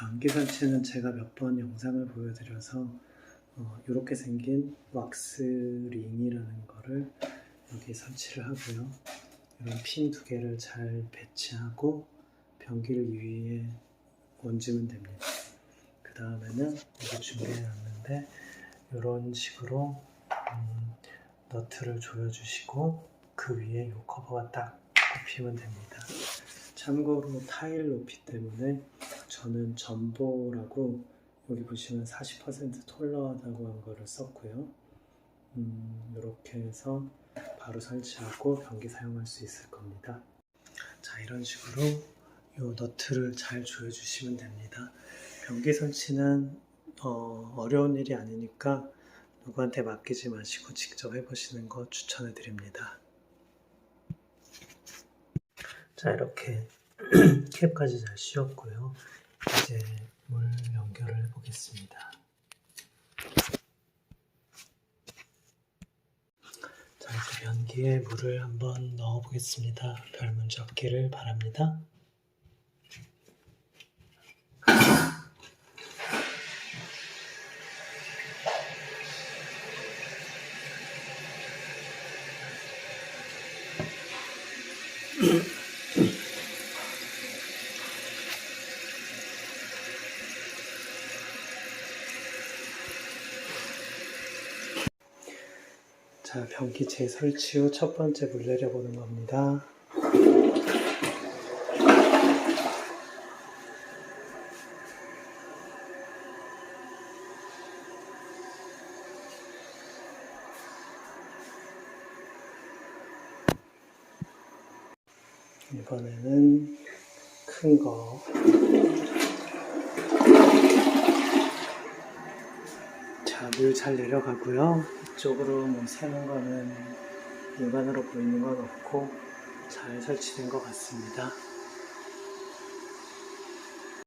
변기 설치는 제가 몇 번 영상을 보여드려서 어, 이렇게 생긴 왁스 링이라는 거를 여기 설치를 하고요. 이런 핀 두 개를 잘 배치하고 변기를 위에 얹으면 됩니다. 그 다음에는 여기 준비해 놨는데 이런 식으로 음, 너트를 조여주시고 그 위에 이 커버가 딱 꼽히면 됩니다. 참고로 타일 높이 때문에 저는 전보라고 여기 보시면 40% 톨러하다고 한 거를 썼고요. 음, 이렇게 해서 바로 설치하고 변기 사용할 수 있을 겁니다. 자 이런 식으로 이 너트를 잘 조여주시면 됩니다. 변기 설치는 어, 어려운 일이 아니니까 누구한테 맡기지 마시고 직접 해보시는 거 추천해 드립니다. 자 이렇게 캡까지 잘 씌웠고요. 이제 물 연결을 해보겠습니다. 자 이제 변기에 물을 한번 넣어보겠습니다. 별 문제 없기를 바랍니다. 자, 변기 재설치 후 첫 번째 물 내려보는 겁니다. 이번에는 큰 거. 자, 물 잘 내려가고요. 이쪽으로 뭐 새는 거는 일반으로 보이는 건 없고 잘 설치된 것 같습니다.